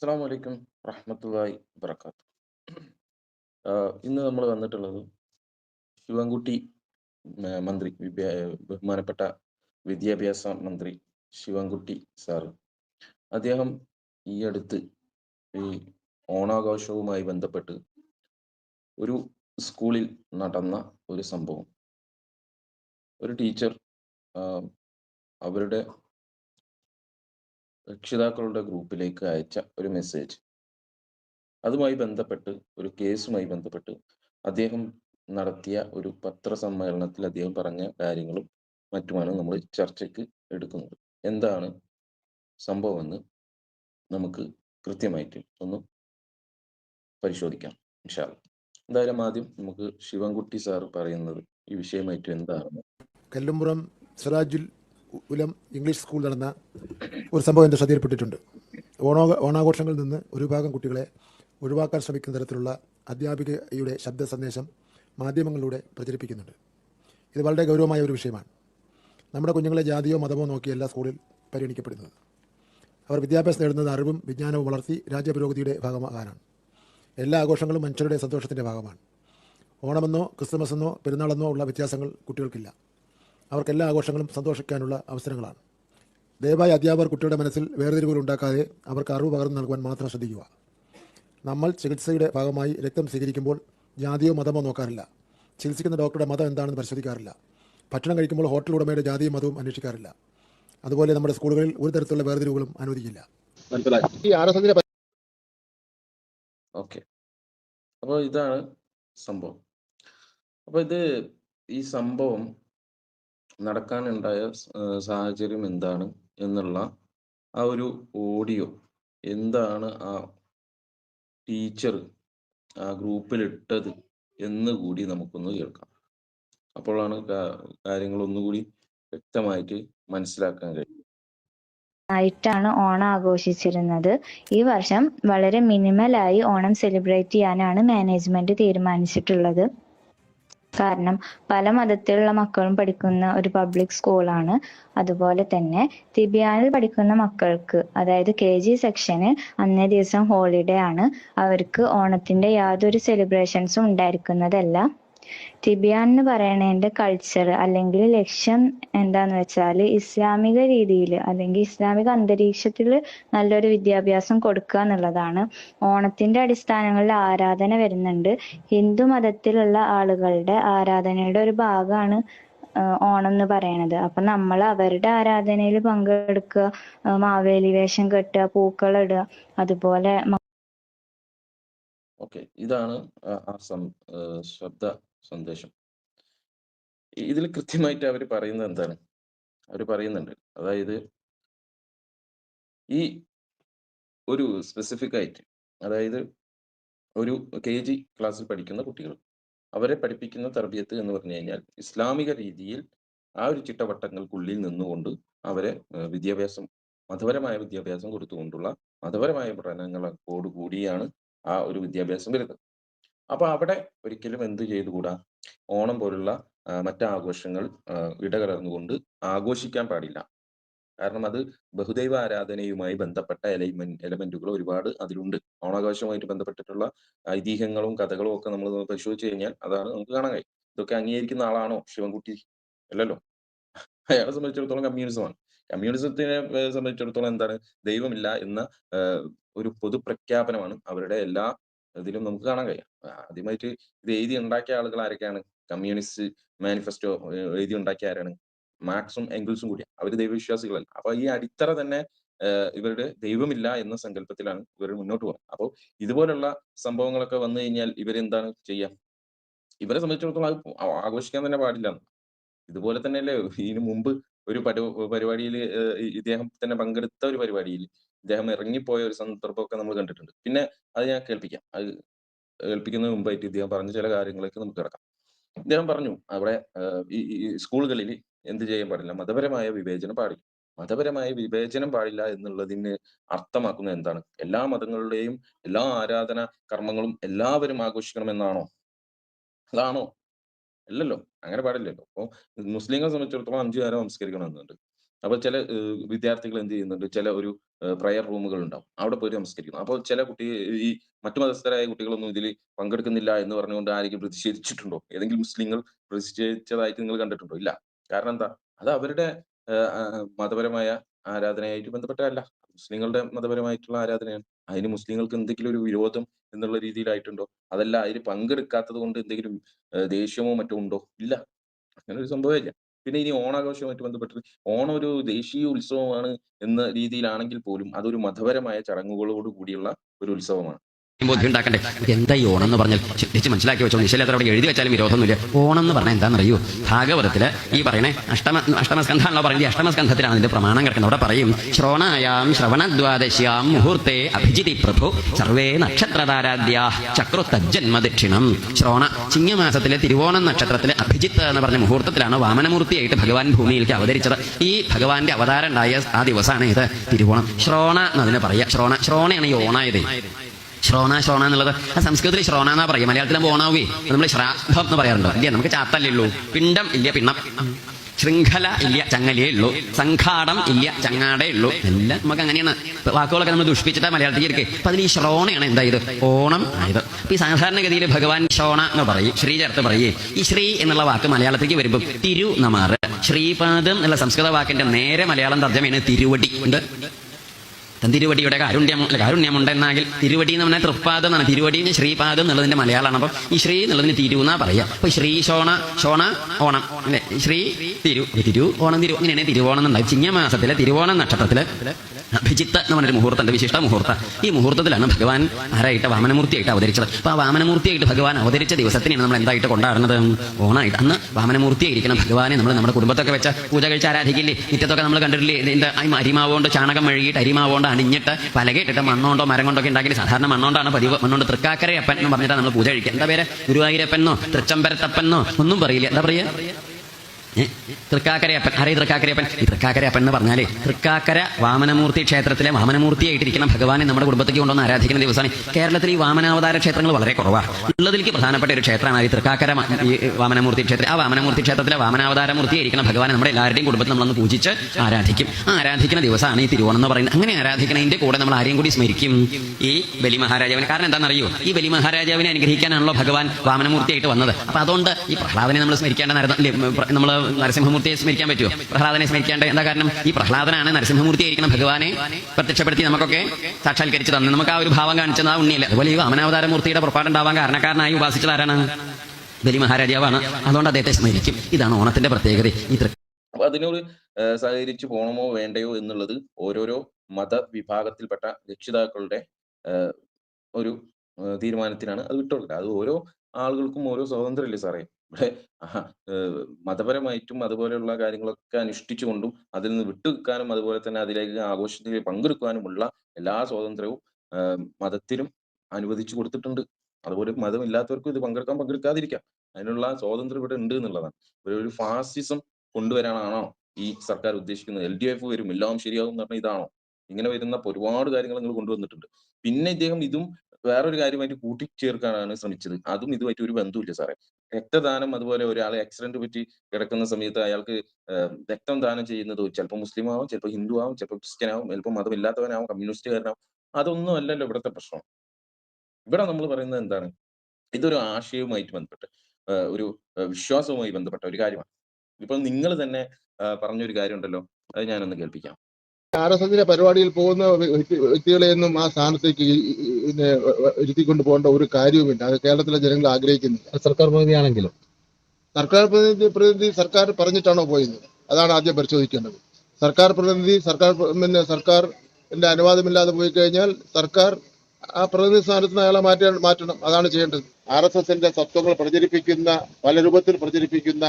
അസ്സലാമു വലൈക്കും റഹ്മത്തുല്ലായി വബർക്കാത്തു ഇന്ന് നമ്മൾ വന്നിട്ടുള്ളത് ശിവൻകുട്ടി മന്ത്രി ബഹുമാനപ്പെട്ട വിദ്യാഭ്യാസ മന്ത്രി ശിവൻകുട്ടി സാറ്. അദ്ദേഹം ഈ അടുത്ത് ഈ ഓണാഘോഷവുമായി ബന്ധപ്പെട്ട് ഒരു സ്കൂളിൽ നടന്ന ഒരു സംഭവം. ഒരു ടീച്ചർ അവരുടെ രക്ഷിതാക്കളുടെ ഗ്രൂപ്പിലേക്ക് അയച്ച ഒരു മെസ്സേജ് അതുമായി ബന്ധപ്പെട്ട് ഒരു കേസുമായി ബന്ധപ്പെട്ട് അദ്ദേഹം നടത്തിയ ഒരു പത്രസമ്മേളനത്തിൽ അദ്ദേഹം പറഞ്ഞ കാര്യങ്ങളും മറ്റുമാണ് നമ്മൾ ചർച്ചയ്ക്ക് എടുക്കുന്നത്. എന്താണ് സംഭവമെന്ന് നമുക്ക് കൃത്യമായിട്ട് ഒന്ന് പരിശോധിക്കാം അല്ലാ. എന്തായാലും ആദ്യം നമുക്ക് ശിവൻകുട്ടി സാർ പറയുന്നത് ഈ വിഷയമായിട്ട് എന്താണെന്ന് കല്ലുംപുറം സിറാജുൽ ഉലം ഇംഗ്ലീഷ് സ്കൂൾ നടന്ന ഒരു സംഭവം എന്റെ ശ്രദ്ധയിൽപ്പെട്ടിട്ടുണ്ട്. ഓണോ ഓണാഘോഷങ്ങളിൽ നിന്ന് ഒരു വിഭാഗം കുട്ടികളെ ഒഴിവാക്കാൻ ശ്രമിക്കുന്ന തരത്തിലുള്ള അധ്യാപികയുടെ ശബ്ദ സന്ദേശം മാധ്യമങ്ങളിലൂടെ പ്രചരിപ്പിക്കുന്നുണ്ട്. ഇത് വളരെ ഗൗരവമായ ഒരു വിഷയമാണ്. നമ്മുടെ കുഞ്ഞുങ്ങളെ ജാതിയോ മതമോ നോക്കിയല്ല സ്കൂളിൽ പരിഗണിക്കപ്പെടുന്നത്. അവർ വിദ്യാഭ്യാസം നേടുന്നത് അറിവും വിജ്ഞാനവും വളർത്തി രാജ്യപുരോഗതിയുടെ ഭാഗമാകാനാണ്. എല്ലാ ആഘോഷങ്ങളും മനുഷ്യരുടെ സന്തോഷത്തിന്റെ ഭാഗമാണ്. ഓണമെന്നോ ക്രിസ്തുമസ് എന്നോ പെരുന്നാളെന്നോ ഉള്ള വ്യത്യാസങ്ങൾ കുട്ടികൾക്കില്ല. അവർക്ക് എല്ലാ ആഘോഷങ്ങളും സന്തോഷിക്കാനുള്ള അവസരങ്ങളാണ്. ദയവായി അധ്യാപകർ കുട്ടിയുടെ മനസ്സിൽ വേർതിരിവുകൾ ഉണ്ടാക്കാതെ അവർക്ക് അറിവ് പകർന്നു നൽകുവാൻ മാത്രം ശ്രദ്ധിക്കുക. നമ്മൾ ചികിത്സയുടെ ഭാഗമായി രക്തം സ്വീകരിക്കുമ്പോൾ ജാതിയോ മതമോ നോക്കാറില്ല. ചികിത്സിക്കുന്ന ഡോക്ടറുടെ മതം എന്താണെന്ന് പരിശോധിക്കാറില്ല. ഭക്ഷണം കഴിക്കുമ്പോൾ ഹോട്ടൽ ഉടമയുടെ ജാതിയും മതവും അന്വേഷിക്കാറില്ല. അതുപോലെ നമ്മുടെ സ്കൂളുകളിൽ ഒരു തരത്തിലുള്ള വേർതിരിവുകളും അനുവദിക്കില്ല. ഓക്കെ. അപ്പോൾ ഇതാണ് സംഭവം. അപ്പോൾ ഇത് ഈ സംഭവം നടക്കാനുണ്ടായ സാഹചര്യം എന്താണ് എന്നുള്ള ആ ഒരു ഓഡിയോ എന്താണ് ആ ടീച്ചർ ആ ഗ്രൂപ്പിൽ ഇട്ടത് എന്ന് കൂടി നമുക്കൊന്ന് കേൾക്കാം. അപ്പോഴാണ് കാര്യങ്ങൾ ഒന്നുകൂടി വ്യക്തമായിട്ട് മനസ്സിലാക്കാൻ കഴിയും ആയിട്ടാണ് ഓണം ആഘോഷിച്ചിരുന്നത്. ഈ വർഷം വളരെ മിനിമലായി ഓണം സെലിബ്രേറ്റ് ചെയ്യാനാണ് മാനേജ്മെന്റ് തീരുമാനിച്ചിട്ടുള്ളത്. കാരണം പല മതത്തിലുള്ള മക്കളും പഠിക്കുന്ന ഒരു പബ്ലിക് സ്കൂളാണ് അതുപോലെ തന്നെ തിബിയാനിൽ പഠിക്കുന്ന മക്കൾക്ക് അതായത് കെ ജി സെക്ഷന് അന്നേ ദിവസം ഹോളിഡേ ആണ്. അവർക്ക് ഓണത്തിന്റെ യാതൊരു സെലിബ്രേഷൻസും ഉണ്ടായിരിക്കുന്നതല്ല. തിബിയാൻ എന്ന് പറയണതിന്റെ കൾച്ചർ അല്ലെങ്കിൽ ലക്ഷ്യം എന്താന്ന് വെച്ചാൽ ഇസ്ലാമിക രീതിയിൽ അല്ലെങ്കിൽ ഇസ്ലാമിക അന്തരീക്ഷത്തിൽ നല്ലൊരു വിദ്യാഭ്യാസം കൊടുക്കുക എന്നുള്ളതാണ്. ഓണത്തിന്റെ അടിസ്ഥാനങ്ങളിൽ ആരാധന വരുന്നുണ്ട്. ഹിന്ദു മതത്തിലുള്ള ആളുകളുടെ ആരാധനയുടെ ഒരു ഭാഗമാണ് ഓണം എന്ന് പറയണത്. അപ്പൊ നമ്മൾ അവരുടെ ആരാധനയിൽ പങ്കെടുക്കുക മാവേലി വേഷം കെട്ടുക പൂക്കളിടുക അതുപോലെ ഇതാണ് ആ ആ സം ഏഹ് ശബ്ദ സന്ദേശം. ഇതിൽ കൃത്യമായിട്ട് അവർ പറയുന്നത് എന്താണ്? അവർ പറയുന്നുണ്ട്. അതായത് ഈ ഒരു സ്പെസിഫിക് ആയിട്ട് അതായത് ഒരു കെ ജി ക്ലാസ്സിൽ പഠിക്കുന്ന കുട്ടികൾ അവരെ പഠിപ്പിക്കുന്ന തർബിയത്ത് എന്ന് പറഞ്ഞു കഴിഞ്ഞാൽ ഇസ്ലാമിക രീതിയിൽ ആ ഒരു ചിട്ടവട്ടങ്ങൾക്കുള്ളിൽ നിന്നുകൊണ്ട് അവരെ വിദ്യാഭ്യാസം മതപരമായ വിദ്യാഭ്യാസം കൊടുത്തുകൊണ്ടുള്ള മതപരമായ പഠനങ്ങളോട് കൂടിയാണ് ആ ഒരു വിദ്യാഭ്യാസം വരുന്നത്. അപ്പൊ അവിടെ ഒരിക്കലും എന്ത് ചെയ്തുകൂടാ? ഓണം പോലുള്ള മറ്റാഘോഷങ്ങൾ ഇടകലർന്നുകൊണ്ട് ആഘോഷിക്കാൻ പാടില്ല. കാരണം അത് ബഹുദൈവ ആരാധനയുമായി ബന്ധപ്പെട്ട എലമെന്റ് എലമെന്റുകൾ ഒരുപാട് അതിലുണ്ട്. ഓണാഘോഷവുമായിട്ട് ബന്ധപ്പെട്ടിട്ടുള്ള ഐതിഹ്യങ്ങളും കഥകളും ഒക്കെ നമ്മൾ പരിശോധിച്ചു കഴിഞ്ഞാൽ അതാണ് നമുക്ക് കാണാൻ കഴിയും. ഇതൊക്കെ അംഗീകരിക്കുന്ന ആളാണോ? ശിവൻകുട്ടി അല്ലല്ലോ അയാളെ സംബന്ധിച്ചിടത്തോളം കമ്മ്യൂണിസമാണ് കമ്മ്യൂണിസത്തിനെ സംബന്ധിച്ചിടത്തോളം എന്താണ്? ദൈവമില്ല എന്ന ഒരു ഒരു പൊതുപ്രഖ്യാപനമാണ് അവരുടെ എല്ലാ ഇതിലും നമുക്ക് കാണാൻ കഴിയും. ആദ്യമായിട്ട് ഇത് എഴുതി ഉണ്ടാക്കിയ ആളുകൾ ആരൊക്കെയാണ്? കമ്മ്യൂണിസ്റ്റ് മാനിഫെസ്റ്റോ എഴുതി ഉണ്ടാക്കിയ ആരാണ്? മാർക്സും എംഗിൾസും കൂടിയാണ് അവർ ദൈവവിശ്വാസികളല്ല. അപ്പൊ ഈ അടിത്തറ തന്നെ ഇവരുടെ ദൈവമില്ല എന്ന സങ്കല്പത്തിലാണ് ഇവർ മുന്നോട്ട് പോകുന്നത്. അപ്പോൾ ഇതുപോലുള്ള സംഭവങ്ങളൊക്കെ വന്നു കഴിഞ്ഞാൽ ഇവരെന്താണ് ചെയ്യാം? ഇവരെ സംബന്ധിച്ചിടത്തോളം അത് ആഘോഷിക്കാൻ തന്നെ പാടില്ല. ഇതുപോലെ തന്നെയല്ലേ? ഇതിനു മുമ്പ് ഒരു പരു പരിപാടിയിൽ ഇദ്ദേഹം തന്നെ പങ്കെടുത്ത ഒരു പരിപാടിയിൽ ഇദ്ദേഹം ഇറങ്ങിപ്പോയ ഒരു സന്ദർഭമൊക്കെ നമ്മൾ കണ്ടിട്ടുണ്ട്. പിന്നെ അത് ഞാൻ കേൾപ്പിക്കാം. അത് കേൾപ്പിക്കുന്നതിന് മുമ്പായിട്ട് ഇദ്ദേഹം പറഞ്ഞ ചില കാര്യങ്ങളൊക്കെ നമുക്ക് കിടക്കാം ഇദ്ദേഹം പറഞ്ഞു അവിടെ ഈ സ്കൂളുകളിൽ എന്ത് ചെയ്യാൻ പാടില്ല? മതപരമായ വിവേചനം പാടില്ല. മതപരമായ വിവേചനം പാടില്ല എന്നുള്ളതിന് അർത്ഥമാക്കുന്നത് എന്താണ്? എല്ലാ മതങ്ങളുടെയും എല്ലാ ആരാധന കർമ്മങ്ങളും എല്ലാവരും ആഘോഷിക്കണം എന്നാണോ അതാണോ? അല്ലല്ലോ അങ്ങനെ പാടില്ലല്ലോ. അപ്പൊ മുസ്ലിങ്ങളെ സംബന്ധിച്ചിടത്തോളം അഞ്ചു നേരം നമസ്കരിക്കണമെന്നുണ്ട് അപ്പോൾ ചില വിദ്യാർത്ഥികൾ എന്ത് ചെയ്യുന്നുണ്ട്? ചില ഒരു പ്രയർ റൂമുകൾ ഉണ്ടാവും. അവിടെ പോയിട്ട് നമസ്കരിക്കുന്നു. അപ്പോൾ ചില കുട്ടി ഈ മറ്റു മതസ്ഥരായ കുട്ടികളൊന്നും ഇതിൽ പങ്കെടുക്കുന്നില്ല എന്ന് പറഞ്ഞുകൊണ്ട് ആരെങ്കിലും പ്രതിഷേധിച്ചിട്ടുണ്ടോ? ഏതെങ്കിലും മുസ്ലിങ്ങൾ പ്രതിഷേധിച്ചതായിട്ട് നിങ്ങൾ കണ്ടിട്ടുണ്ടോ? ഇല്ല. കാരണം എന്താ? അത് അവരുടെ മതപരമായ ആരാധനയായിട്ട് ബന്ധപ്പെട്ടതല്ല. മുസ്ലിങ്ങളുടെ മതപരമായിട്ടുള്ള ആരാധനയാണ്. അതിന് മുസ്ലിങ്ങൾക്ക് എന്തെങ്കിലും ഒരു വിരോധം എന്നുള്ള രീതിയിലായിട്ടുണ്ടോ? അതല്ല അതിൽ പങ്കെടുക്കാത്തത് കൊണ്ട് എന്തെങ്കിലും ദേഷ്യമോ മറ്റോ ഉണ്ടോ? ഇല്ല. അങ്ങനെ ഒരു സംഭവമില്ല പിന്നെ ഇനി ഓണാഘോഷവുമായിട്ട് ബന്ധപ്പെട്ട് ഓണം ഒരു ദേശീയ ഉത്സവമാണ് എന്ന രീതിയിലാണെങ്കിൽ പോലും അതൊരു മതപരമായ ചടങ്ങുകളോട് കൂടിയുള്ള ഒരു ഉത്സവമാണ്. ബോധ്യം ഉണ്ടാക്കണ്ടേ എന്താ ഈ ഓണം എന്ന് പറഞ്ഞാൽ ചിന്തിച്ച് മനസ്സിലാക്കി വെച്ചോ നിശ്ചലത്ര അവിടെ എഴുതി വെച്ചാലും വിരോധമൊന്നുമില്ല. ഓണം എന്ന് പറഞ്ഞാൽ എന്താണെന്നറിയൂ? ഭാഗവതത്തിൽ ഈ പറയണേ അഷ്ടമ അഷ്ടമസ്കന്ധാണല്ലോ പറയുന്നത് അഷ്ടമസ്കന്ധത്തിലാണ് ഇതിന്റെ പ്രമാണം കിടക്കുന്നത്. അവിടെ പറയും ശ്രവണായാം ശ്രവണദ്വാദശ്യാം മുഹൂർത്തെ അഭിജിതി പ്രഭു സർവേ നക്ഷത്രതാരാദ്യ ചക്രുത്തജ്ജന്മദക്ഷിണം തജ്ജന്മ ദക്ഷിണം ശ്രോണ ചിങ്ങമാസത്തിലെ തിരുവോണം നക്ഷത്രത്തിലെ അഭിജിത്ത് എന്ന് പറഞ്ഞ മുഹൂർത്തത്തിലാണ് വാമനമൂർത്തിയായിട്ട് ഭഗവാൻ ഭൂമിയിലേക്ക് അവതരിച്ചത്. ഈ ഭഗവാന്റെ അവതാരം ഉണ്ടായ ആ ദിവസമാണ് ഇത് തിരുവോണം. ശ്രോണ എന്നതിനെ പറയാം ശ്രോണ ശ്രോണയാണ് ഈ ഓണായത്. ശ്രോണ ശ്രോണ എന്നുള്ളത്. ആ സംസ്കൃതത്തിൽ ശ്രോണ എന്നാ പറയും മലയാളത്തിലും ഓണാവേ നമ്മൾ ശ്രാദ്ധം എന്ന് പറയാറുണ്ടോ? ഇല്ല നമുക്ക് ചാത്തല്ലേ ഉള്ളൂ. പിണ്ടം ഇല്ല പിണ്ണം. ശൃംഖല ഇല്ല ചങ്ങലയേ ഉള്ളൂ. സംഘാടം ഇല്ല ചങ്ങാടേ ഉള്ളൂ. എല്ലാം നമുക്ക് അങ്ങനെയാണ്. വാക്കുകളൊക്കെ നമ്മൾ ദുഷ്പിച്ചിട്ട് മലയാളത്തിൽ ഇരിക്കെ. അപ്പൊ അതിന് ഈ ശ്രോണയാണ് എന്തായത് ഓണം ആയത്. അപ്പൊ ഈ സാധാരണഗതിയിൽ ഭഗവാൻ ശ്രോണ എന്ന് പറയും. ശ്രീ ചേർത്ത് പറയേ. ഈ ശ്രീ എന്നുള്ള വാക്ക് മലയാളത്തിലേക്ക് വരുമ്പോൾ തിരു നമാറ് ശ്രീപാദം എന്നുള്ള സംസ്കൃത വാക്കിന്റെ നേരെ മലയാളം തർജമയാണ് തിരുവടി. ഉണ്ട്? തിരുവടിയുടെ കാരുണ്യം അല്ലെ കാരുണ്യം ഉണ്ടെന്നാകിൽ തിരുവടി എന്ന് പറഞ്ഞാൽ തൃപ്പാദം എന്നാണ് തിരുവടി ശ്രീപാദം എന്നുള്ളതിന്റെ മലയാളമാണ്. അപ്പൊ ഈ ശ്രീ എന്നുള്ളതിന് തിരു എന്നാ പറയാ. അപ്പൊ ശ്രീ ഷോണ ശോണ ഓണം അല്ലെ? ശ്രീ തിരു തിരു ഓണം തിരു അങ്ങനെയാണ് തിരുവോണം എന്നുണ്ടാവും ചിങ്ങമാസത്തിലെ തിരുവോണം നക്ഷത്രത്തിൽ അഭിജിത്ത് എന്ന് പറഞ്ഞൊരു മുഹൂർത്തമുണ്ട് വിശിഷ്ട മുഹൂർത്തം. ഈ മുഹൂർത്തത്തിലാണ് ഭഗവാൻ ആരായിട്ട് വാമനമൂർത്തിയായിട്ട് അവതരിച്ചത്. അപ്പൊ ആ വാമനമൂർത്തിയായിട്ട് ഭഗവാൻ അവതരിച്ച ദിവസത്തിനാണ് നമ്മൾ എന്തായിട്ട് കൊണ്ടാടുന്നത്? ഓണായിട്ട്. അന്ന് വാമനമൂർത്തിയായിരിക്കണം ഭഗവാനെ നമ്മൾ നമ്മുടെ കുടുംബത്തൊക്കെ വെച്ച പൂജ കഴിച്ച് ആരാധിക്കില്ലേ? നിത്യത്തൊക്കെ നമ്മൾ കണ്ടിട്ടില്ലേ? ഇതിന്റെ ഈ അരിമാവുകൊണ്ട് ചാണകം മെഴുകിയിട്ട് അരിമാവുകൊണ്ട് അണിഞ്ഞിട്ട് പലകയിട്ടിട്ട് മണ്ണോണ്ടോ മരം കൊണ്ടൊക്കെ ഉണ്ടാക്കി സാധാരണ മണ്ണോണ്ടാണ് പതിവ്. മണ്ണോണ്ട് തൃക്കാക്കരയപ്പൻ എന്ന് പറഞ്ഞിട്ടാണ് നമ്മൾ പൂജ കഴിക്കുക. എന്താ പേര്? ഗുരുവായൂരപ്പനോ? തൃച്ചമ്പരത്തപ്പനോ ഒന്നും പറയില്ല. എന്താ പറയുക? തൃക്കാക്കരയപ്പൻ ആരേ തൃക്കാക്കരയപ്പൻ ഈ തൃക്കാക്കരയപ്പൻ എന്ന് പറഞ്ഞാലേ തൃക്കാക്കര വാമനമൂർത്തി ക്ഷേത്രത്തിലെ വാമനമൂർത്തിയായിട്ടിരിക്കുന്ന ഭഗവാനെ നമ്മുടെ കുടുംബത്തേക്ക് കൊണ്ടുവന്ന് ആരാധിക്കുന്ന ദിവസമാണ്. കേരളത്തിൽ ഈ വാമനാവതാര ക്ഷേത്രങ്ങൾ വളരെ കുറവാണ് ഉള്ളതിലേക്ക് പ്രധാനപ്പെട്ട ഒരു ക്ഷേത്രമാണ് ഈ തൃക്കാക്കര ഈ വാമനമൂർത്തി ക്ഷേത്രം. ആ വാമനമൂർത്തി ക്ഷേത്രത്തിലെ വാമനാവതാര മൂർത്തിയായിരിക്കുന്ന ഭഗവാനെ നമ്മുടെ എല്ലാവരുടെയും കുടുംബത്തിൽ നമ്മളൊന്ന് പൂജിച്ച് ആരാധിക്കും. ആ ആരാധിക്കുന്ന ദിവസമാണ് ഈ തിരുവോണം എന്ന് പറയുന്നത്. അങ്ങനെ ആരാധിക്കുന്നതിന്റെ കൂടെ നമ്മൾ ആരെയും കൂടി സ്മരിക്കും. ഈ ബലി മഹാരാജാവിനെ കാരണം എന്താണെന്നറിയോ? ഈ ബലി മഹാരാജാവിനെ അനുഗ്രഹിക്കാനാണല്ലോ ഭഗവാൻ വാമനമൂർത്തിയായിട്ട് വന്നത്. അപ്പൊ അതുകൊണ്ട് ഈ പ്രഹ്ലാദനെ നമ്മൾ സ്മരിക്കേണ്ട നമ്മൾ നരസിംഹമൂർത്തിയെ സ്മരിക്കാൻ പറ്റുമോ പ്രഹ്ലാദനെ സ്മരിക്കാണ്ട് എന്താ കാരണം? ഈ പ്രഹ്ലാദനാണ് നരസിംഹമൂർത്തി ആയിരിക്കണം ഭഗവാനെ പ്രത്യക്ഷപ്പെടുത്തി നമുക്കൊക്കെ സാക്ഷാത്കരിച്ച് തന്നെ. നമുക്ക് ആ ഒരു ഭാവം കാണിച്ചത് ആ ഉണ്ണിയല്ല. അതുപോലെ ഈ വാമനാവതാര മൂർത്തിയുടെ പുറപ്പാടുണ്ടാവാൻ കാരണക്കാരനായി ഉപാസിച്ചത് ആരാണ്? ബലി മഹാരാജാവാണ്. അതുകൊണ്ട് അദ്ദേഹത്തെ സ്മരിക്കും. ഇതാണ് ഓണത്തിന്റെ പ്രത്യേകത. ഈ അതിനോട് സഹകരിച്ചു പോകണമോ വേണ്ടയോ എന്നുള്ളത് ഓരോരോ മതവിഭാഗത്തിൽപ്പെട്ട രക്ഷിതാക്കളുടെ ഒരു തീരുമാനത്തിനാണ് അത് വിട്ടുകൊടുക്കുക. അത് ഓരോ ആളുകൾക്കും ഓരോ സ്വാതന്ത്ര്യമല്ലേ സാറേ? ഇവിടെ മതപരമായിട്ടും അതുപോലെയുള്ള കാര്യങ്ങളൊക്കെ അനുഷ്ഠിച്ചുകൊണ്ടും അതിൽ നിന്ന് വിട്ടുനിൽക്കാനും അതുപോലെ തന്നെ അതിലേക്ക് ആഘോഷത്തിൽ പങ്കെടുക്കാനുമുള്ള എല്ലാ സ്വാതന്ത്ര്യവും മതത്തിലും അനുവദിച്ചു കൊടുത്തിട്ടുണ്ട്. അതുപോലെ മതമില്ലാത്തവർക്കും ഇത് പങ്കെടുക്കാൻ പങ്കെടുക്കാതിരിക്കാം. അതിനുള്ള സ്വാതന്ത്ര്യം ഇവിടെ ഉണ്ട് എന്നുള്ളതാണ്. ഒരു ഒരു ഫാസിസം കൊണ്ടുവരാനാണോ ഈ സർക്കാർ ഉദ്ദേശിക്കുന്നത്? എൽ ഡി എഫ് വരും എല്ലാം ശരിയാകും എന്ന് പറഞ്ഞാൽ ഇതാണോ? ഇങ്ങനെ വരുന്ന ഒരുപാട് കാര്യങ്ങൾ നിങ്ങൾ കൊണ്ടുവന്നിട്ടുണ്ട്. പിന്നെ ഇദ്ദേഹം ഇതും വേറൊരു കാര്യമായിട്ട് കൂട്ടിച്ചേർക്കാനാണ് ശ്രമിച്ചത്. അതും ഇതുമായിട്ട് ഒരു ബന്ധവുമില്ല സാറേ. രക്തദാനം അതുപോലെ ഒരാളെ ആക്സിഡന്റ് പറ്റി കിടക്കുന്ന സമയത്ത് അയാൾക്ക് രക്തം ദാനം ചെയ്യുന്നത് ചിലപ്പോൾ മുസ്ലിം ആവും ചിലപ്പോൾ ഹിന്ദു ആവും ചിലപ്പോൾ ക്രിസ്ത്യൻ ആവും ചിലപ്പോൾ മതമില്ലാത്തവനാവും കമ്മ്യൂണിസ്റ്റുകാരനാവും. അതൊന്നും അല്ലല്ലോ ഇവിടുത്തെ പ്രശ്നം. ഇവിടെ നമ്മൾ പറയുന്നത് എന്താണ്? ഇതൊരു ആശയവുമായിട്ട് ബന്ധപ്പെട്ട് ഒരു വിശ്വാസവുമായി ബന്ധപ്പെട്ട ഒരു കാര്യമാണ്. ഇപ്പൊ നിങ്ങൾ തന്നെ പറഞ്ഞൊരു കാര്യമുണ്ടല്ലോ അത് ഞാനൊന്ന് കേൾപ്പിക്കാം. ആർ എസ് എസിന്റെ പരിപാടിയിൽ പോകുന്ന വ്യക്തി- വ്യക്തികളെയൊന്നും ആ സ്ഥാനത്തേക്ക് ഇരുത്തിക്കൊണ്ട് പോകേണ്ട ഒരു കാര്യവുമില്ല. അത് കേരളത്തിലെ ജനങ്ങൾ ആഗ്രഹിക്കുന്നില്ല. സർക്കാർ പ്രതിനിധിയാണെങ്കിലും. സർക്കാർ പ്രതിനിധി പ്രതിനിധി സർക്കാർ പറഞ്ഞിട്ടാണോ പോയത് അതാണ് ആദ്യം പരിശോധിക്കേണ്ടത്. സർക്കാർ പ്രതിനിധി സർക്കാർ പിന്നെ സർക്കാരിന്റെ അനുവാദമില്ലാതെ പോയി കഴിഞ്ഞാൽ സർക്കാർ ആ പ്രതിനിധി സ്ഥാനത്ത് നിന്ന് അയാളെ മാറ്റാൻ മാറ്റണം. അതാണ് ചെയ്യേണ്ടത്. ആർ എസ് എസിന്റെ തത്വങ്ങൾ പ്രചരിപ്പിക്കുന്ന പല രൂപത്തിൽ പ്രചരിപ്പിക്കുന്ന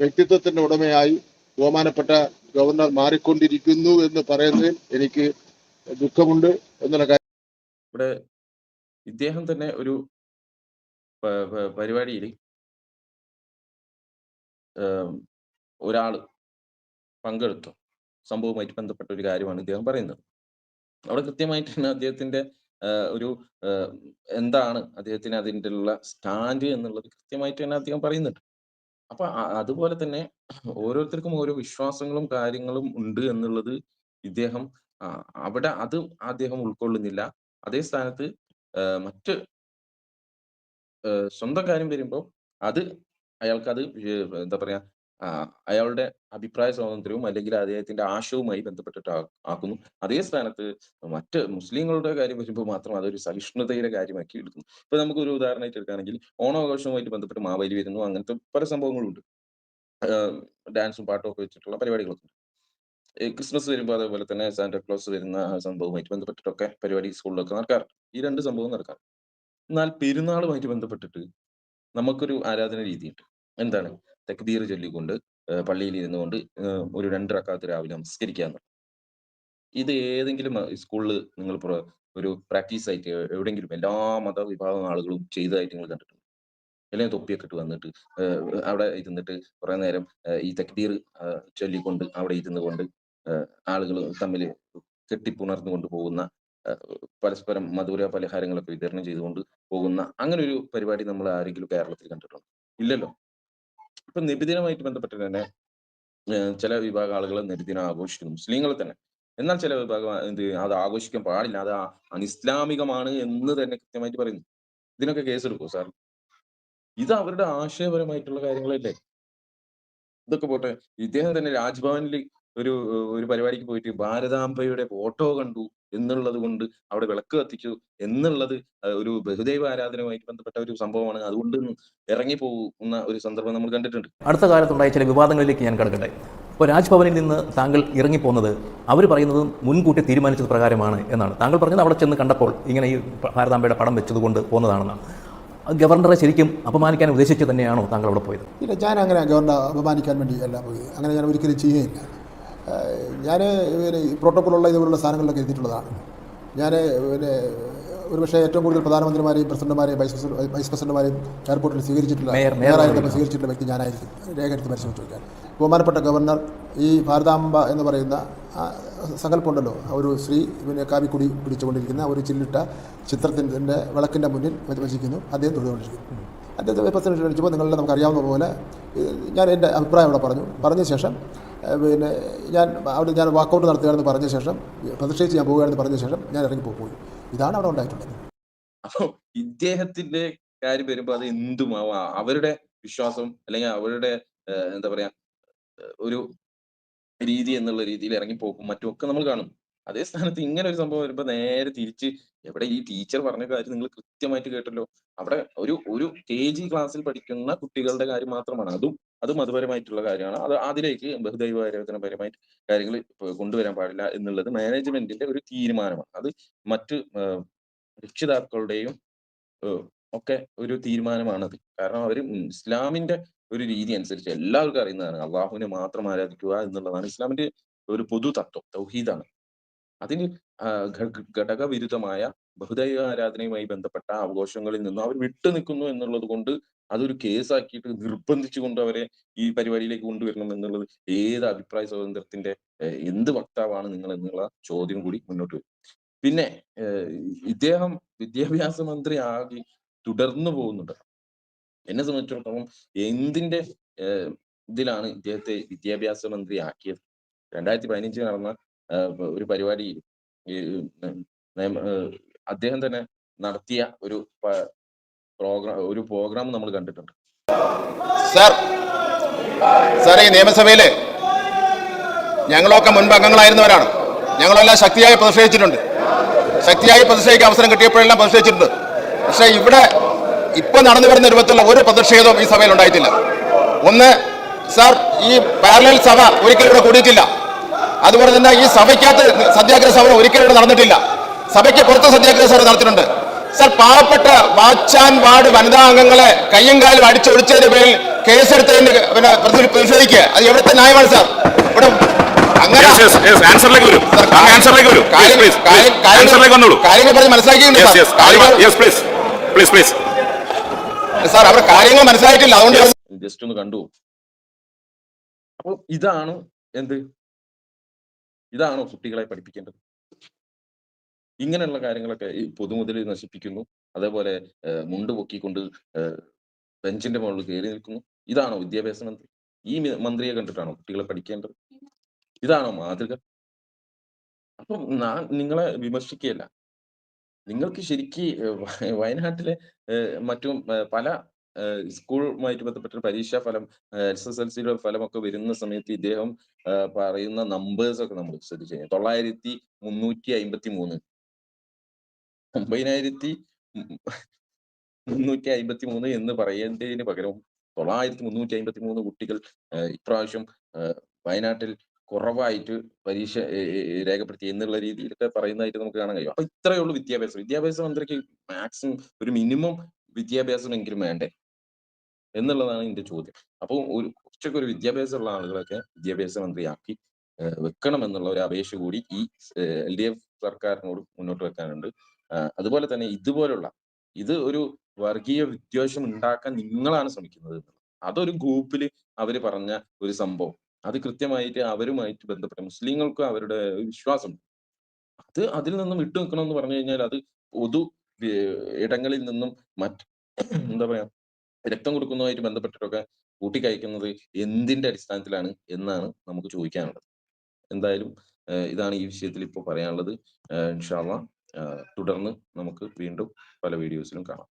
വ്യക്തിത്വത്തിന്റെ ഉടമയായി ബഹുമാനപ്പെട്ട ഗവർണർ മാറിക്കൊണ്ടിരിക്കുന്നു എന്ന് പറയുന്നതിൽ എനിക്ക് ദുഃഖമുണ്ട് എന്നുള്ള കാര്യം. ഇവിടെ ഇദ്ദേഹം തന്നെ ഒരു പരിപാടിയിൽ ഒരാൾ പങ്കെടുത്തു. സംഭവവുമായിട്ട് ബന്ധപ്പെട്ട ഒരു കാര്യമാണ് ഇദ്ദേഹം പറയുന്നത്. അവിടെ കൃത്യമായിട്ട് തന്നെ അദ്ദേഹത്തിന്റെ ഒരു എന്താണ് അദ്ദേഹത്തിന് അതിന്റെ ഉള്ള സ്റ്റാൻഡ് എന്നുള്ളത് കൃത്യമായിട്ട് തന്നെ അദ്ദേഹം പറയുന്നുണ്ട്. അപ്പൊ അതുപോലെ തന്നെ ഓരോരുത്തർക്കും ഓരോ വിശ്വാസങ്ങളും കാര്യങ്ങളും ഉണ്ട് എന്നുള്ളത് ഇദ്ദേഹം അവിടെ അത് അദ്ദേഹം ഉൾക്കൊള്ളുന്നില്ല. അതേ സ്ഥാനത്ത് മറ്റ് സ്വന്തം കാര്യം വരുമ്പോൾ അത് അയാൾക്ക് അത് എന്താ പറയാ അയാളുടെ അഭിപ്രായ സ്വാതന്ത്ര്യവും അല്ലെങ്കിൽ അദ്ദേഹത്തിന്റെ ആശയവുമായി ബന്ധപ്പെട്ടിട്ട് ആക്കുന്നു. അതേ സ്ഥാനത്ത് മറ്റ് മുസ്ലിങ്ങളുടെ കാര്യം വരുമ്പോൾ മാത്രം അതൊരു സഹിഷ്ണുതയുടെ കാര്യമാക്കി എടുക്കുന്നു. ഇപ്പൊ നമുക്കൊരു ഉദാഹരണമായിട്ട് എടുക്കുകയാണെങ്കിൽ ഓണാഘോഷവുമായിട്ട് ബന്ധപ്പെട്ട് മാവേലി വരുന്നു അങ്ങനത്തെ പല സംഭവങ്ങളുണ്ട്. ഉണ്ട് ഡാൻസും പാട്ടും ഒക്കെ വെച്ചിട്ടുള്ള പരിപാടികളൊക്കെ ക്രിസ്മസ് വരുമ്പോൾ അതേപോലെ തന്നെ സാന്റാക്ലോസ് വരുന്ന സംഭവവുമായിട്ട് ബന്ധപ്പെട്ടിട്ടൊക്കെ പരിപാടി സ്കൂളിലൊക്കെ നടക്കാറുണ്ട്. ഈ രണ്ട് സംഭവം നടക്കാറുണ്ട്. എന്നാൽ പെരുന്നാളുമായിട്ട് ബന്ധപ്പെട്ടിട്ട് നമുക്കൊരു ആരാധന രീതിയുണ്ട്. എന്താണ്? തക്ബീർ ചൊല്ലിക്കൊണ്ട് പള്ളിയിൽ ഇരുന്നു കൊണ്ട് ഒരു 2 റക്അത്ത് രാവിലെ നമസ്കരിക്കുക. ഇത് ഏതെങ്കിലും സ്കൂളിൽ നിങ്ങൾ ഒരു പ്രാക്ടീസ് ആയിട്ട് എവിടെയെങ്കിലും എല്ലാ മതവിഭാഗം ആളുകളും ചെയ്തതായിട്ട് നിങ്ങൾ കണ്ടിട്ടുണ്ട് അല്ലെങ്കിൽ തൊപ്പിയൊക്കെ ഇട്ട് വന്നിട്ട് അവിടെ ഇരുന്നിട്ട് കുറേ നേരം ഈ തക്ബീർ ചൊല്ലിക്കൊണ്ട് അവിടെ ഇരുന്നു കൊണ്ട് ആളുകൾ തമ്മിൽ കെട്ടിപ്പുണർന്നുകൊണ്ട് പോകുന്ന പരസ്പരം മധുര പലഹാരങ്ങളൊക്കെ വിതരണം ചെയ്തുകൊണ്ട് പോകുന്ന അങ്ങനെ ഒരു പരിപാടി നമ്മൾ ആരെങ്കിലും കേരളത്തിൽ കണ്ടിട്ടുണ്ടോ? ഇല്ലല്ലോ. ഇപ്പൊ നിബിദിനമായിട്ട് ബന്ധപ്പെട്ട് തന്നെ ചില വിഭാഗം ആളുകൾ നിബിദിനം ആഘോഷിക്കുന്നു. മുസ്ലിങ്ങൾ തന്നെ. എന്നാൽ ചില വിഭാഗം എന്ത് അത് ആഘോഷിക്കാൻ പാടില്ല. അത് അനിസ്ലാമികമാണ് എന്ന് തന്നെ കൃത്യമായിട്ട് പറയുന്നു. ഇതിനൊക്കെ കേസെടുക്കുമോ സാർ? ഇത് അവരുടെ ആശയപരമായിട്ടുള്ള കാര്യങ്ങളല്ലേ? ഇതൊക്കെ പോട്ടെ. ഇദ്ദേഹം തന്നെ രാജ്ഭവനിൽ ഒരു ഒരു പരിപാടിക്ക് പോയിട്ട് ഭാരതാംബയുടെ ഫോട്ടോ കണ്ടു എന്നുള്ളത് കൊണ്ട് അവിടെ വിളക്ക് കത്തിച്ചു എന്നുള്ളത് ഒരു ബഹുദൈവ ആരാധനയുമായിട്ട് ബന്ധപ്പെട്ട ഒരു സംഭവമാണ്. അതുകൊണ്ട് ഇറങ്ങി പോകുന്ന ഒരു സന്ദർഭം നമ്മൾ കണ്ടിട്ടുണ്ട്. അടുത്ത കാലത്തുണ്ടായ ചില വിവാദങ്ങളിലേക്ക് ഞാൻ കടക്കട്ടെ. ഇപ്പോൾ രാജ്ഭവനിൽ നിന്ന് താങ്കൾ ഇറങ്ങിപ്പോകുന്നത് അവർ പറയുന്നത് മുൻകൂട്ടി തീരുമാനിച്ചത് പ്രകാരമാണ് എന്നാണ്. താങ്കൾ പറഞ്ഞത് അവിടെ ചെന്ന് കണ്ടപ്പോൾ ഇങ്ങനെ ഈ ഭാരതാംബയുടെ പടം വെച്ചതുകൊണ്ട് പോകുന്നതാണെന്നാണ്. ഗവർണറെ ശരിക്കും അപമാനിക്കാൻ ഉദ്ദേശിച്ച് തന്നെയാണോ താങ്കൾ അവിടെ പോയത്? ഇല്ല ഞാൻ അങ്ങനെ ഗവർണറെ അപമാനിക്കാൻ വേണ്ടി അല്ല പോയി അങ്ങനെ ഞാൻ ഒരിക്കലും ചെയ്യുകയില്ല ഞാൻ പിന്നെ ഈ പ്രോട്ടോക്കോളുള്ള ഇതുപോലുള്ള സാധനങ്ങളിലൊക്കെ എഴുതിയിട്ടുള്ളതാണ്. ഞാൻ പിന്നെ ഒരുപക്ഷേ ഏറ്റവും കൂടുതൽ പ്രധാനമന്ത്രിമാരെയും പ്രസിഡന്റുമാരെയും വൈസ് പ്രസിഡന്റ് വൈസ് പ്രസിഡന്റുമാരെയും എയർപോർട്ടിൽ സ്വീകരിച്ചിട്ടുള്ള മേയറായിട്ട് സ്വീകരിച്ചിട്ടുള്ള വ്യക്തി ഞാനായിരിക്കും. രേഖ എടുത്ത് പരിശോധിച്ച് വയ്ക്കാൻ ബഹുമാനപ്പെട്ട ഗവർണർ ഈ ഭാരതാംബ എന്ന് പറയുന്ന സങ്കല്പമുണ്ടല്ലോ. ഒരു സ്ത്രീ പിന്നെ കാവിക്കുടി പിടിച്ചുകൊണ്ടിരിക്കുന്ന ഒരു ചില്ലിട്ട ചിത്രത്തിന്റെ വിളക്കിന്റെ മുന്നിൽ വെച്ച് വച്ചിരിക്കുന്നു. അദ്ദേഹം തൊഴുതുകൊണ്ടിരിക്കുന്നു. അദ്ദേഹത്തെ പ്രസിഡന്റ് ക്ഷണിച്ചപ്പോൾ നിങ്ങളുടെ നമുക്കറിയാവുന്ന പോലെ ഞാൻ എന്റെ അഭിപ്രായം അവിടെ പറഞ്ഞു പറഞ്ഞ ശേഷം പിന്നെ ഞാൻ അവിടെ ഞാൻ വാക്കൗട്ട് നടത്തുകയാണെന്ന് പറഞ്ഞ ശേഷം പ്രതിഷേധിച്ച് ഞാൻ പോവുകയാണെന്ന് പറഞ്ഞ ശേഷം ഞാൻ ഇറങ്ങി പോയി ഇതാണ് അവിടെ ഉണ്ടായിട്ടുള്ളത് അപ്പോൾ ഇദ്ദേഹത്തിന്റെ കാര്യം വരുമ്പോൾ അത് എന്തുമാവാം. അവരുടെ വിശ്വാസം അല്ലെങ്കിൽ അവരുടെ എന്താ പറയാ ഒരു രീതി എന്നുള്ള രീതിയിൽ ഇറങ്ങിപ്പോക്കും മറ്റും ഒക്കെ നമ്മൾ കാണും. അതേ സ്ഥാനത്ത് ഇങ്ങനെ ഒരു സംഭവം വരുമ്പോ നേരെ തിരിച്ച് എവിടെ ഈ ടീച്ചർ പറഞ്ഞ കാര്യം നിങ്ങൾ കൃത്യമായിട്ട് കേട്ടല്ലോ. അവിടെ ഒരു ഒരു കെ ജി ക്ലാസ്സിൽ പഠിക്കുന്ന കുട്ടികളുടെ കാര്യം മാത്രമാണ്. അതും അത് മതപരമായിട്ടുള്ള കാര്യമാണ്. അത് അതിലേക്ക് ബഹുദൈവ ആരാധനപരമായിട്ട് കാര്യങ്ങൾ കൊണ്ടുവരാൻ പാടില്ല എന്നുള്ളത് മാനേജ്മെന്റിന്റെ ഒരു തീരുമാനമാണ്. അത് മറ്റ് രക്ഷിതാക്കളുടെയും ഒക്കെ ഒരു തീരുമാനമാണത്. കാരണം അവർ ഇസ്ലാമിന്റെ ഒരു രീതി അനുസരിച്ച് എല്ലാവർക്കും അറിയുന്നതാണ്. അള്ളാഹുവിനെ മാത്രം ആരാധിക്കുക എന്നുള്ളതാണ് ഇസ്ലാമിന്റെ ഒരു പൊതു തത്വം. തൗഹീദാണ്. അതിന് ഘടക വിരുദ്ധമായ ബഹുദൈവ ആരാധനയുമായി ബന്ധപ്പെട്ട ആഘോഷങ്ങളിൽ നിന്ന് അവർ വിട്ടു നിൽക്കുന്നു എന്നുള്ളത് കൊണ്ട് അതൊരു കേസാക്കിയിട്ട് നിർബന്ധിച്ചുകൊണ്ട് അവരെ ഈ പരിപാടിയിലേക്ക് കൊണ്ടുവരണം എന്നുള്ളത് ഏത് അഭിപ്രായ സ്വാതന്ത്ര്യത്തിന്റെ എന്ത് വക്താവാണ് നിങ്ങൾ എന്നുള്ള ചോദ്യം കൂടി മുന്നോട്ട് വരും. പിന്നെ ഇദ്ദേഹം വിദ്യാഭ്യാസ മന്ത്രി ആകി തുടർന്നു പോകുന്നുണ്ട്. എന്നെ സംബന്ധിച്ചിടത്തോളം എന്തിന്റെ ഇതിലാണ് ഇദ്ദേഹത്തെ വിദ്യാഭ്യാസ മന്ത്രി ആക്കിയത്? 2015 നടന്ന ഏഹ് ഒരു പരിപാടിയിൽ ഈ അദ്ദേഹം തന്നെ നടത്തിയ ഒരു പ്രോഗ്രാം ഒരു പ്രോഗ്രാം നമ്മൾ കണ്ടിട്ടുണ്ട്. സാർ സാർ ഈ നിയമസഭയിൽ ഞങ്ങളൊക്കെ മുൻപ് അംഗങ്ങളായിരുന്നവരാണ്. ഞങ്ങളെല്ലാം ശക്തിയായി പ്രതിഷേധിച്ചിട്ടുണ്ട് ശക്തിയായി പ്രതിഷേധിക്കാൻ അവസരം കിട്ടിയപ്പോഴെല്ലാം പ്രതിഷേധിച്ചിട്ടുണ്ട് പക്ഷേ ഇവിടെ ഇപ്പൊ നടന്നു വരുന്ന രൂപത്തിലുള്ള ഒരു പ്രതിഷേധവും ഈ സഭയിൽ ഉണ്ടായിട്ടില്ല. ഒന്ന് സാർ ഈ പാരലൽ സഭ ഒരിക്കലും ഇവിടെ കൂടിയിട്ടില്ല. അതുപോലെ തന്നെ ഈ സഭയ്ക്കകത്ത് സത്യാഗ്രഹ സമരം ഒരിക്കലും നടന്നിട്ടില്ല. സഭയ്ക്ക് പുറത്ത് സത്യാഗ്രഹ സമരം നടത്തിയിട്ടുണ്ട്. സർ പാവപ്പെട്ട വാച്ചാൻ വാർഡ് വനിതാ അംഗങ്ങളെ കയ്യും കാലും അടിച്ചൊഴിച്ചതിന്റെ പേരിൽ കേസെടുത്തതിന് പിന്നെ പ്രതി- പ്രതിഷേധിക്കുക. അത് എവിടുത്തെ ന്യായമാണ് സാർ? ഇവിടെ സാർ, കാര്യങ്ങൾ- പറഞ്ഞ് മനസ്സിലാക്കിയിട്ടുണ്ട് അവിടെ കാര്യങ്ങൾ മനസ്സിലായിട്ടില്ല. അതുകൊണ്ട് ജസ്റ്റ് ഒന്ന് കണ്ടു. അപ്പൊ ഇതാണ് എന്ത്? ഇതാണോ കുട്ടികളെ പഠിപ്പിക്കേണ്ടത്? ഇങ്ങനെയുള്ള കാര്യങ്ങളൊക്കെ ഈ പൊതുമുതൽ നശിപ്പിക്കുന്നു. അതേപോലെ മുണ്ട് പൊക്കിക്കൊണ്ട് ബെഞ്ചിന്റെ മുകളിൽ കയറി നിൽക്കുന്നു. ഇതാണോ വിദ്യാഭ്യാസ മന്ത്രി ഈ മന്ത്രിയെ കണ്ടിട്ടാണോ കുട്ടികളെ പഠിക്കേണ്ടത് ഇതാണോ മാതൃക അപ്പം ഞാൻ നിങ്ങളെ വിമർശിക്കുകയല്ല നിങ്ങൾക്ക് ശരിക്ക് വയനാട്ടിലെ മറ്റും പല സ്കൂളുമായിട്ട് ബന്ധപ്പെട്ട പരീക്ഷാ ഫലം എസ് എസ് എൽ സിയുടെ ഫലമൊക്കെ വരുന്ന സമയത്ത് ഇദ്ദേഹം പറയുന്ന നമ്പേഴ്സ് ഒക്കെ നമ്മൾ ശ്രദ്ധിച്ചു കഴിഞ്ഞാൽ തൊള്ളായിരത്തി മുന്നൂറ്റി അമ്പത്തി മൂന്ന് ഒമ്പതിനായിരത്തി മുന്നൂറ്റി അമ്പത്തി മൂന്ന് എന്ന് പറയേണ്ടതിന് പകരം തൊള്ളായിരത്തി മുന്നൂറ്റി അമ്പത്തി മൂന്ന് കുട്ടികൾ ഇപ്രാവശ്യം വയനാട്ടിൽ കുറവായിട്ട് പരീക്ഷ രേഖപ്പെടുത്തി എന്നുള്ള രീതിയിലൊക്കെ പറയുന്നതായിട്ട് നമുക്ക് കാണാൻ കഴിയും. അപ്പൊ ഇത്രയേ ഉള്ളൂ വിദ്യാഭ്യാസം. വിദ്യാഭ്യാസ മന്ത്രിക്ക് മാക്സിമം ഒരു മിനിമം വിദ്യാഭ്യാസം എങ്കിലും വേണ്ടേ? എന്നുള്ളതാണ് എന്റെ ചോദ്യം. അപ്പോൾ ഒരു കുറച്ചൊക്കെ ഒരു വിദ്യാഭ്യാസമുള്ള ആളുകളൊക്കെ വിദ്യാഭ്യാസ മന്ത്രിയാക്കി വെക്കണം എന്നുള്ള ഒരു അപേക്ഷ കൂടി ഈ എൽ ഡി എഫ് സർക്കാരിനോട് മുന്നോട്ട് വെക്കാനുണ്ട്. അതുപോലെ തന്നെ ഇതുപോലുള്ള ഇത് ഒരു വർഗീയ വിദ്വേഷം ഉണ്ടാക്കാൻ നിങ്ങളാണ് ശ്രമിക്കുന്നത് അതൊരു ഗ്രൂപ്പിൽ അവർ പറഞ്ഞ ഒരു സംഭവം. അത് കൃത്യമായിട്ട് അവരുമായിട്ട് ബന്ധപ്പെട്ട മുസ്ലിങ്ങൾക്ക് അവരുടെ വിശ്വാസം അത് അതിൽ നിന്നും വിട്ടു നിൽക്കണം എന്ന് പറഞ്ഞു കഴിഞ്ഞാൽ അത് പൊതു ഇടങ്ങളിൽ നിന്നും മറ്റ് എന്താ പറയാ രക്തം കൊടുക്കുന്നതുമായിട്ട് ബന്ധപ്പെട്ടിട്ടൊക്കെ കൂട്ടിക്കയക്കുന്നത് എന്തിന്റെ അടിസ്ഥാനത്തിലാണ് എന്നാണ് നമുക്ക് ചോദിക്കാനുള്ളത്. എന്തായാലും ഇതാണ് ഈ വിഷയത്തിൽ ഇപ്പോൾ പറയാനുള്ളത്. ഇൻഷാല്ല തുടർന്ന് നമുക്ക് വീണ്ടും പല വീഡിയോസിലും കാണാം.